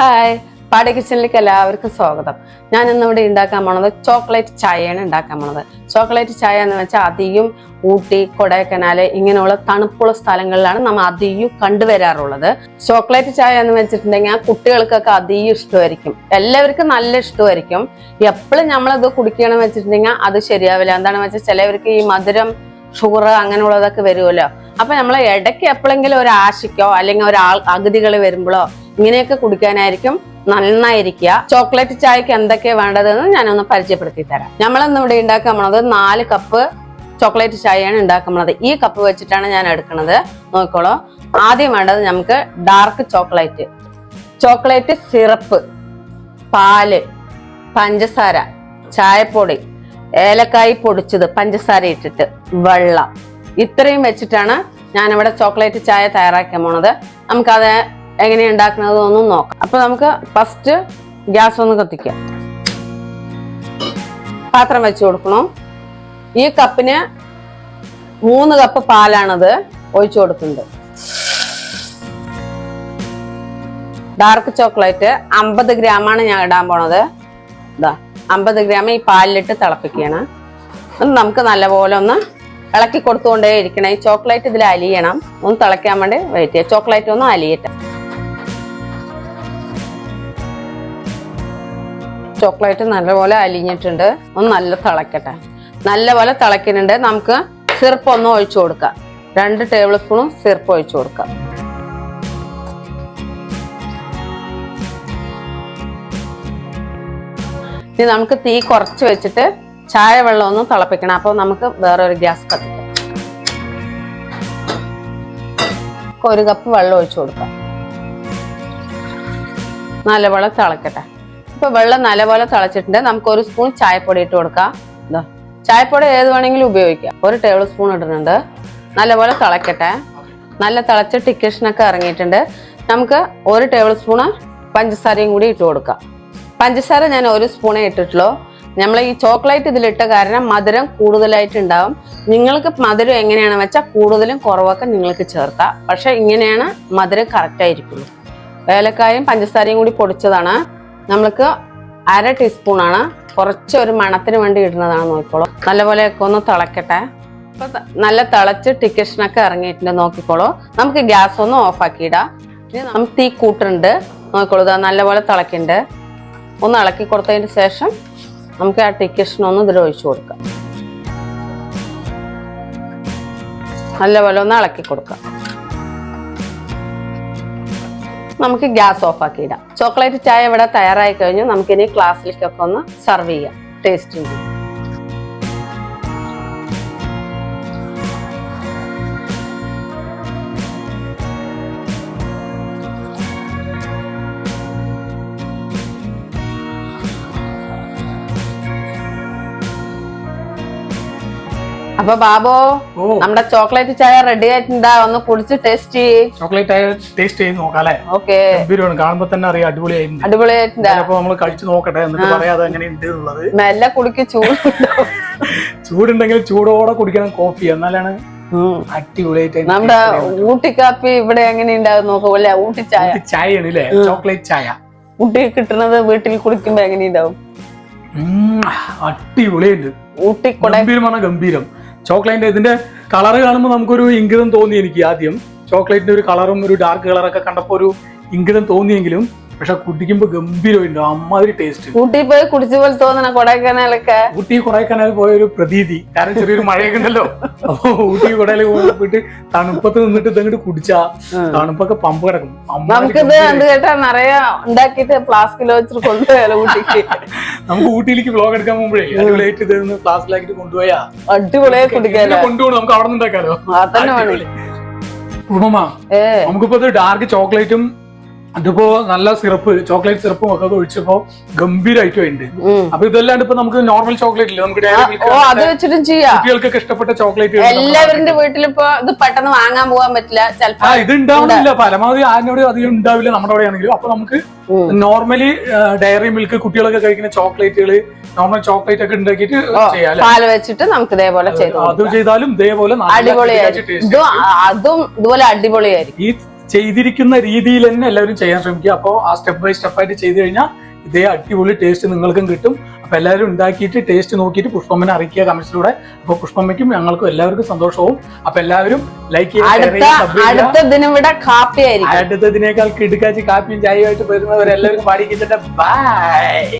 Hi. പാടി കിച്ചണിലേക്ക് എല്ലാവർക്കും സ്വാഗതം. ഞാൻ ഇന്ന് ഇവിടെ ഉണ്ടാക്കാൻ പോണത് ചോക്ലേറ്റ് ചായയാണ് ഉണ്ടാക്കാൻ പോണത്. ചോക്ലേറ്റ് ചായ എന്ന് വെച്ചാൽ അധികം ഊട്ടി കൊടൈക്കനാല് ഇങ്ങനെയുള്ള തണുപ്പുള്ള സ്ഥലങ്ങളിലാണ് നമ്മൾ അധികം കണ്ടുവരാറുള്ളത്. ചോക്ലേറ്റ് ചായ എന്ന് വെച്ചിട്ടുണ്ടെങ്കിൽ ആ കുട്ടികൾക്കൊക്കെ അധികം ഇഷ്ടമായിരിക്കും. എല്ലാവർക്കും നല്ല ഇഷ്ടമായിരിക്കും. എപ്പോഴും നമ്മളത് കുടിക്കണം വെച്ചിട്ടുണ്ടെങ്കിൽ അത് ശരിയാവില്ല. എന്താണെന്ന് വെച്ചാൽ ചിലവർക്ക് ഈ മധുരം ഷുഗർ അങ്ങനെയുള്ളതൊക്കെ വരുമല്ലോ. അപ്പൊ നമ്മൾ ഇടയ്ക്ക് എപ്പോഴെങ്കിലും ഒരു ആശയ്ക്കോ അല്ലെങ്കിൽ ഒരാൾ അഗതികൾ വരുമ്പോഴോ ഇങ്ങനെയൊക്കെ കുടിക്കാനായിരിക്കും നന്നായിരിക്കുക. ചോക്ലേറ്റ് ചായക്ക് എന്തൊക്കെയാ വേണ്ടതെന്ന് ഞാനൊന്ന് പരിചയപ്പെടുത്തി തരാം. നമ്മളിന്ന് ഇവിടെ ഉണ്ടാക്കാൻ പോണത് നാല് കപ്പ് ചോക്ലേറ്റ് ചായയാണ് ഉണ്ടാക്കാൻ പോണത് ഈ കപ്പ് വെച്ചിട്ടാണ് ഞാൻ എടുക്കുന്നത്. നോക്കിക്കോളൂ. ആദ്യം വേണ്ടത് നമുക്ക് ഡാർക്ക് ചോക്ലേറ്റ് ചോക്ലേറ്റ് സിറപ്പ് പാൽ പഞ്ചസാര ചായപ്പൊടി ഏലക്കായി പൊടിച്ചത് പഞ്ചസാര ഇട്ടിട്ട് വെള്ളം. ഇത്രയും വെച്ചിട്ടാണ് ഞാനിവിടെ ചോക്ലേറ്റ് ചായ തയ്യാറാക്കാൻ പോണത്. നമുക്കത് എങ്ങനെ ഉണ്ടാക്കുന്നത് ഒന്നും നോക്കാം. അപ്പൊ നമുക്ക് ഫസ്റ്റ് ഗ്യാസ് ഒന്ന് കത്തിക്കാം. പാത്രം വെച്ച് കൊടുക്കണം. ഈ കപ്പിന് മൂന്ന് കപ്പ് പാലാണത് ഒഴിച്ചു കൊടുക്കുന്നത്. ഡാർക്ക് ചോക്ലേറ്റ് അമ്പത് ഗ്രാമാണ് ഞാൻ ഇടാൻ പോണത്. ഇതാ അമ്പത് ഗ്രാം ഈ പാലിലിട്ട് തിളപ്പിക്കുകയാണ്. ഒന്ന് നമുക്ക് നല്ലപോലെ ഒന്ന് ഇളക്കി കൊടുത്തുകൊണ്ടേ ഇരിക്കണം. ഈ ചോക്ലേറ്റ് ഇതിൽ അലിയണം. ഒന്ന് തിളയ്ക്കാൻ വേണ്ടി വെയിറ്റ് ചെയ്യാം. ചോക്ലേറ്റ് ഒന്ന് അലിയട്ടെ. ചോക്ലേറ്റ് നല്ലപോലെ അലിഞ്ഞിട്ടുണ്ട്. ഒന്ന് നല്ല തിളക്കട്ടെ. നല്ലപോലെ തിളക്കുന്നുണ്ട്. നമുക്ക് സിറപ്പ് ഒന്ന് ഒഴിച്ചു കൊടുക്കാം. രണ്ട് ടേബിൾ സ്പൂണും സിറപ്പ് ഒഴിച്ചു കൊടുക്കാം. ഇനി നമുക്ക് തീ കുറച്ച് വെച്ചിട്ട് ചായ വെള്ളം ഒന്ന് തിളപ്പിക്കണം. അപ്പോൾ നമുക്ക് വേറൊരു ഗ്യാസ് കത്തിക്കാം. ഒരു കപ്പ് വെള്ളം ഒഴിച്ചു കൊടുക്കാം. നല്ലപോലെ തിളക്കട്ടെ. ഇപ്പൊ വെള്ളം നല്ലപോലെ തിളച്ചിട്ടുണ്ട്. നമുക്ക് ഒരു സ്പൂൺ ചായപ്പൊടി ഇട്ട് കൊടുക്കാം. ചായപ്പൊടി ഏത് വേണമെങ്കിലും ഉപയോഗിക്കാം. ഒരു ടേബിൾ സ്പൂൺ ഇടുന്നുണ്ട്. നല്ലപോലെ തിളക്കട്ടെ. നല്ല തിളച്ച ടിക്കഷനൊക്കെ ഇറങ്ങിയിട്ടുണ്ട്. നമുക്ക് ഒരു ടേബിൾ സ്പൂണ് പഞ്ചസാരയും കൂടി ഇട്ട് കൊടുക്കാം. പഞ്ചസാര ഞാൻ ഒരു സ്പൂണേ ഇട്ടിട്ടുള്ളൂ. നമ്മൾ ഈ ചോക്ലേറ്റ് ഇതിലിട്ട കാരണം മധുരം കൂടുതലായിട്ട് ഉണ്ടാവും. നിങ്ങൾക്ക് മധുരം എങ്ങനെയാണ് വെച്ചാൽ കൂടുതലും കുറവൊക്കെ നിങ്ങൾക്ക് ചേർത്താം പക്ഷെ ഇങ്ങനെയാണ് മധുരം കറക്റ്റായിരിക്കുള്ളൂ ഏലക്കായും പഞ്ചസാരയും കൂടി പൊടിച്ചതാണ്. നമ്മൾക്ക് അര ടീസ്പൂണാണ് കുറച്ച് ഒരു മണത്തിന് വേണ്ടി ഇടുന്നതാണ് നോക്കിക്കോളൂ. നല്ലപോലെയൊക്കെ ഒന്ന് തിളക്കട്ടെ. ഇപ്പൊ നല്ല തിളച്ച് ടിക്കഷനൊക്കെ ഇറങ്ങിയിട്ടുണ്ട് നോക്കിക്കോളൂ. നമുക്ക് ഗ്യാസ് ഒന്ന് ഓഫാക്കി ഇടാം. ഇനി നമുക്ക് തീ കൂട്ടുണ്ട്. നോക്കിക്കോളൂ നല്ലപോലെ തിളക്കുന്നുണ്ട് ഒന്ന് ഇളക്കി കൊടുത്തതിന് ശേഷം നമുക്ക് ആ ടിക്കഷനൊന്ന് ഇതിൽ ഒഴിച്ചു കൊടുക്കാം. നല്ലപോലെ ഒന്ന് ഇളക്കി കൊടുക്കാം. നമുക്ക് ഗ്യാസ് ഓഫ് ആക്കി ഇടാം ചോക്ലേറ്റ് ചായ ഇവിടെ തയ്യാറായി കഴിഞ്ഞു. നമുക്കിനി ക്ലാസ്സിലേക്കൊക്കെ ഒന്ന് സെർവ് ചെയ്യാം. ടേസ്റ്റ് അപ്പൊ ബാബോ ഓ. നമ്മുടെ ചോക്ലേറ്റ് ചായ റെഡി ആയിട്ടുണ്ടാ? ഒന്ന് കുടിച്ച് ടേസ്റ്റ് ചെയ്യ്. ചോക്ലേറ്റ് ആയ ടേസ്റ്റ് ചെയ്ത് നോക്കാം അല്ലെ ഓക്കെ. ഗംഭീരമാണ്. കാണുമ്പോ തന്നെ അറിയാം അടിപൊളിയായിട്ടുണ്ട്. അടിപൊളിയായിട്ടുണ്ടാ? അപ്പൊ നമ്മൾ കഴിച്ചു നോക്കട്ടെ എന്നിട്ട് പറയാതെ എന്നുള്ളത്. മെല്ലെ കുടിക്ക് ചൂട് ചൂടുണ്ടെങ്കിൽ ചൂടോടെ കുടിക്കണം കോഫി എന്നാലാണ് അടിപൊളിയായിട്ട് ഊട്ടി കാപ്പി ഇവിടെ എങ്ങനെ ഉണ്ടാവും നോക്കൂല്ലേ ഊട്ടി ചായ. ചായയാണ് അല്ലേ ചോക്ലേറ്റ് ചായ. ഊട്ടി കിട്ടുന്നത് വീട്ടിൽ കുടിക്കുമ്പോ എങ്ങനെ ഉണ്ടാവും? അടിപൊളിയുണ്ട് ഊട്ടി കൊട ഗംഭീരമാണ്? ഗംഭീരം. ചോക്ലേറ്റിന്റെ ഇതിന്റെ കളറ് കാണുമ്പോൾ നമുക്കൊരു ഇംഗിതം തോന്നി എനിക്ക് ആദ്യം. ചോക്ലേറ്റിന്റെ ഒരു കളറും ഒരു ഡാർക്ക് കളറൊക്കെ കണ്ടപ്പോൾ ഒരു ഇംഗിതം തോന്നിയെങ്കിലും പക്ഷെ കുടിക്കുമ്പോ ഗംഭീരമുണ്ട് അമ്മാതിരി ടേസ്റ്റ് ഊട്ടി പോയി കുടിച്ച പോലെ തോന്നണ കൊടൈക്കനാലൊക്കെ. ഊട്ടി കൊടൈക്കനാൽ പോയ ഒരു പ്രതീതി. കാരണം ചെറിയൊരു മഴയൊക്കെ ഉണ്ടല്ലോ അപ്പൊ ഊട്ടി കൊടയിൽ പോയിട്ട് തണുപ്പത്ത് നിന്നിട്ട് ഇതങ്ങോട്ട് കുടിച്ചാ തണുപ്പൊക്കെ പമ്പ് കിടക്കും. നമുക്കിത് എന്ത് കേട്ടാ നിറയെ ഉണ്ടാക്കിയിട്ട് ഫ്ലാസ്കിൽ വെച്ചിട്ട് കൊണ്ടുപോയാലോ ഊട്ടിക്ക്. നമുക്ക് ഊട്ടിയിലേക്ക് വ്ലോഗ് എടുക്കാൻ പോകുമ്പോഴേ അടിപൊളിയായിട്ട് ഇതൊന്ന് ഫ്ലാസ്കിലാക്കിട്ട് കൊണ്ടുപോയാ. അടിപൊളിയായി കുടിക്കാലോ. കൊണ്ടുപോകണം. നമുക്ക് അവിടെ നിന്ന് ഉണ്ടാക്കാലോ അതന്നെ വേണം. നമുക്കിപ്പോ ഡാർക്ക് ചോക്ലേറ്റും അതിപ്പോ നല്ല സിറപ്പ് ചോക്ലേറ്റ് സിറപ്പും ഒക്കെ ഒഴിച്ചപ്പോ ഗംഭീരമായിട്ടും ഉണ്ട്. അപ്പൊ ഇതല്ലാണ്ട് ഇപ്പൊ നമുക്ക് നോർമൽ ചോക്ലേറ്റ് ഇല്ല? നമുക്ക് അത് വെച്ചിട്ടും ചെയ്യാം. കുട്ടികൾക്കൊക്കെ ഇഷ്ടപ്പെട്ട ചോക്ലേറ്റ് എല്ലാവരുടെ വീട്ടിലിപ്പോ ഇത് പെട്ടെന്ന് വാങ്ങാൻ പോകാൻ പറ്റില്ല ചിലപ്പോ ഇത് ഉണ്ടാവുന്നില്ല പരമാവധി ആരോടും അധികം ഉണ്ടാവില്ല നമ്മുടെ അവിടെ ആണെങ്കിലും അപ്പൊ നമുക്ക്. നോർമലി ഡയറി മിൽക്ക് കുട്ടികളൊക്കെ കഴിക്കുന്ന ചോക്ലേറ്റുകൾ നോർമൽ ചോക്ലേറ്റ് ഒക്കെ ഉണ്ടാക്കിയിട്ട് അല്ലെ? പാൽ വെച്ചിട്ട് നമുക്ക് ഇതേപോലെ അത് ചെയ്താലും ഇതേപോലെ അടിപൊളിയായിരിക്കും. അതും ഇതുപോലെ അടിപൊളിയായിരിക്കും. ഈ ചെയ്തിരിക്കുന്ന രീതിയിൽ തന്നെ എല്ലാവരും ചെയ്യാൻ ശ്രമിക്കുക. അപ്പോൾ ആ സ്റ്റെപ്പ് ബൈ സ്റ്റെപ്പായിട്ട് ചെയ്ത് കഴിഞ്ഞാൽ ഇതേ അടിപൊളി ടേസ്റ്റ് നിങ്ങൾക്കും കിട്ടും. അപ്പോൾ എല്ലാവരും ഉണ്ടാക്കിയിട്ട് ടേസ്റ്റ് നോക്കിയിട്ട് പുഷ്പമ്മനെ അറിയിക്കുക കമന്റ്സിലൂടെ. അപ്പോൾ പുഷ്പമ്മയ്ക്കും ഞങ്ങൾക്കും എല്ലാവർക്കും സന്തോഷവും. അപ്പോൾ എല്ലാവരും ലൈക്ക് ചെയ്യുക അടുത്തതിനേക്കാൾ കിടുക്കാച്ചി കാപ്പിയും ചായയുമായിട്ട് വരുന്നവരെല്ലാവരും പാടിക്കുന്നുണ്ട് ബൈ